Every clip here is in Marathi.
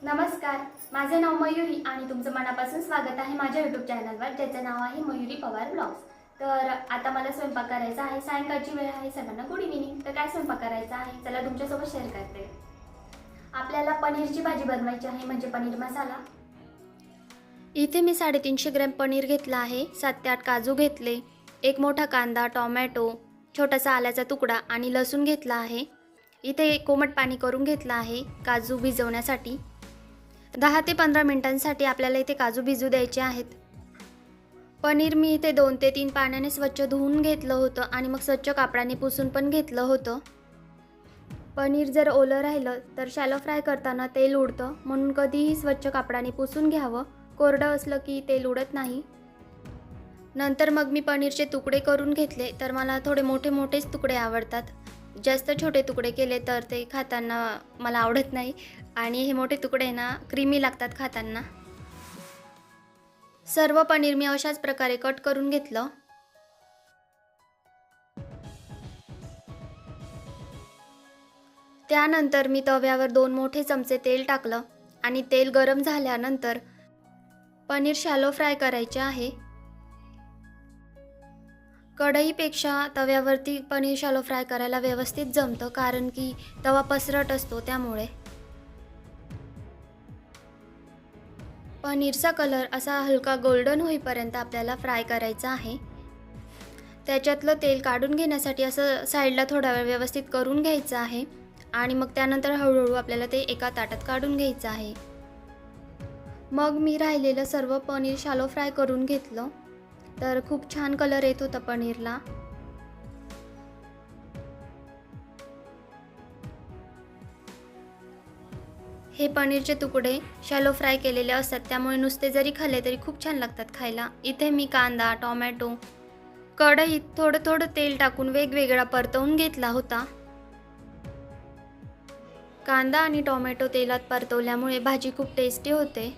नमस्कार माझे नाव मयुरी आणि तुमचं मनापासून स्वागत आहे माझ्या यूट्यूब चॅनलवर ज्याचं नाव आहे मयुरी पवार ब्लॉग्स तर आता मला स्वयंपाक करायचा आहे सायंकाळची वेळ आहे सर्वांना गुड इव्हिनिंग तर काय स्वयंपाक करायचा आहे? चला तुमच्यासोबत शेअर करते. आपल्याला पनीरची भाजी बनवायची आहे म्हणजे पनीर मसाला. इथे मी साडेतीनशे ग्रॅम पनीर घेतला आहे सात ते आठ काजू घेतले एक मोठा कांदा टॉमॅटो छोटासा आल्याचा तुकडा आणि लसूण घेतला आहे. इथे कोमट पाणी करून घेतलं आहे काजू भिजवण्यासाठी. दहा ते पंधरा मिनिटांसाठी आपल्याला इथे काजू भिजू द्यायचे आहेत. पनीर मी इथे दोन ते तीन पाण्याने स्वच्छ धुवून घेतलं होतं आणि मग स्वच्छ कापडाने पुसून पण घेतलं होतं. पनीर जर ओलं राहिलं तर शॅलो फ्राय करताना तेल उडतं म्हणून कधीही स्वच्छ कापडाने पुसून घ्यावं. कोरडं असलं की तेल उडत नाही. नंतर मग मी पनीरचे तुकडे करून घेतले तर मला थोडे मोठे मोठेच तुकडे आवडतात. जास्त छोटे तुकडे केले तर ते खाताना मला आवडत नाही. आणि हे मोठे तुकडे ना क्रीमी लागतात खाताना. सर्व पनीर मी अशाच प्रकारे कट करून घेतलं. त्यानंतर मी तव्यावर दोन मोठे चमचे तेल टाकलं आणि तेल गरम झाल्यानंतर पनीर शॅलो फ्राय करायचे आहे. कढईपेक्षा तव्यावरती पनीर शालो फ्राय करायला व्यवस्थित जमतं कारण की तवा पसरट असतो त्यामुळे. पनीरचा कलर असा हलका गोल्डन होईपर्यंत आपल्याला फ्राय करायचा आहे. त्याच्यातलं तेल काढून घेण्यासाठी असं साईडला थोडा वेळ व्यवस्थित करून घ्यायचं आहे आणि मग त्यानंतर हळूहळू आपल्याला ते एका ताटात काढून घ्यायचं आहे. मग मी राहिलेलं सर्व पनीर शालो फ्राय करून घेतलं. तर खूप छान कलर येत होता पनीरला. हे पनीरचे तुकडे शॅलो फ्राय केलेले असतात त्यामुळे नुसते जरी खाल्ले तरी खूप छान लागतात खायला. इथे मी कांदा टोमॅटो कढईत थोडं थोडं तेल टाकून वेगवेगळा परतवून घेतला होता. कांदा आणि टोमॅटो तेलात परतवल्यामुळे भाजी खूप टेस्टी होते.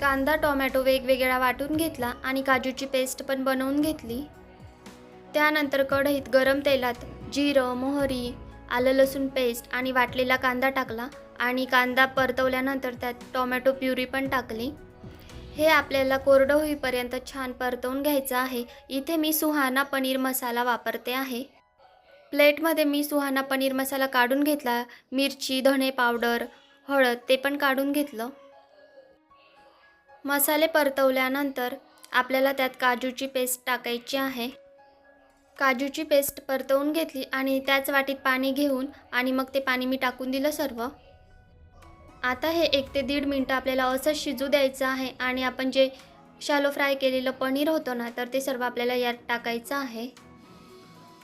कांदा टोमॅटो वेगवेगळा वाटून घेतला आणि काजूची पेस्ट पण बनवून घेतली. त्यानंतर कढईत गरम तेलात जिरं मोहरी आलं लसूण पेस्ट आणि वाटलेला कांदा टाकला आणि कांदा परतवल्यानंतर त्यात टोमॅटो प्युरी पण टाकली. हे आपल्याला कोरडं होईपर्यंत छान परतवून घ्यायचं आहे. इथे मी सुहाना पनीर मसाला वापरते आहे. प्लेटमध्ये मी सुहाना पनीर मसाला काढून घेतला मिरची धणे पावडर हळद ते पण काढून घेतलं. मसाले परतवल्यानंतर आपल्याला त्यात काजूची पेस्ट टाकायची आहे. काजूची पेस्ट परतवून घेतली आणि त्याच वाटीत पाणी घेऊन आणि मग ते पाणी मी टाकून दिलं सर्व. आता हे एक ते दीड मिनटं आपल्याला असं शिजू द्यायचं आहे आणि आपण जे शालो फ्राय केलेलं पनीर होतं ना तर ते सर्व आपल्याला यात टाकायचं आहे.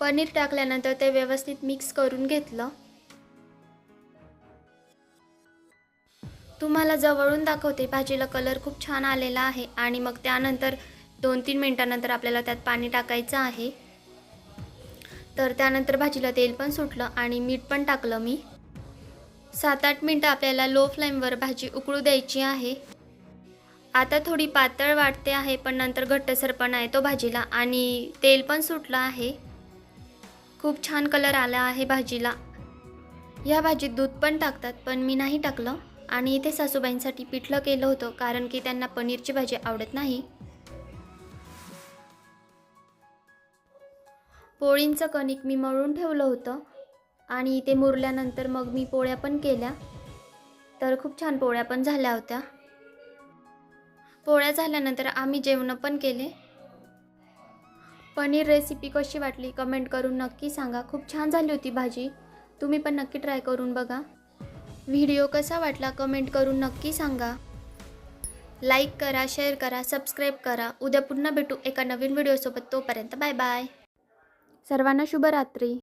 पनीर टाकल्यानंतर ते व्यवस्थित मिक्स करून घेतलं. तुम्हाला जवळून दाखवते. भाजीला कलर खूप छान आलेला आहे. आणि मग त्यानंतर दोन तीन मिनटानंतर आपल्याला त्यात पाणी टाकायचं आहे. तर त्यानंतर भाजीला तेल पण सुटलं आणि मीठ पण टाकलं मी. सात आठ मिनटं आपल्याला लो फ्लेमवर भाजी उकळू द्यायची आहे. आता थोडी पातळ वाटते आहे पण नंतर घट्टसरपणा येतो भाजीला आणि तेल पण सुटलं आहे. खूप छान कलर आला आहे भाजीला. या भाजीत दूध पण टाकतात पण मी नाही टाकलं. आणि इथे सासूबाईंसाठी पिठलं केलं होतं कारण की त्यांना पनीरची भाजी आवडत नाही. पोळींचं कणिक मी मळून ठेवलं होतं आणि ते मुरल्यानंतर मग मी पोळ्या पण केल्या. तर खूप छान पोळ्या पण झाल्या होत्या. पोळ्या झाल्यानंतर आम्ही जेवणं पण केले. पनीर रेसिपी कशी वाटली कमेंट करून नक्की सांगा. खूप छान झाली होती भाजी. तुम्ही पण नक्की ट्राय करून बघा. व्हिडिओ कसा वाटला कमेंट करून नक्की सांगा. लाईक करा शेअर करा सबस्क्राईब करा. उद्या पुन्हा भेटू एका नवीन व्हिडिओसोबत. तोपर्यंत बाय बाय. सर्वांना शुभरात्री.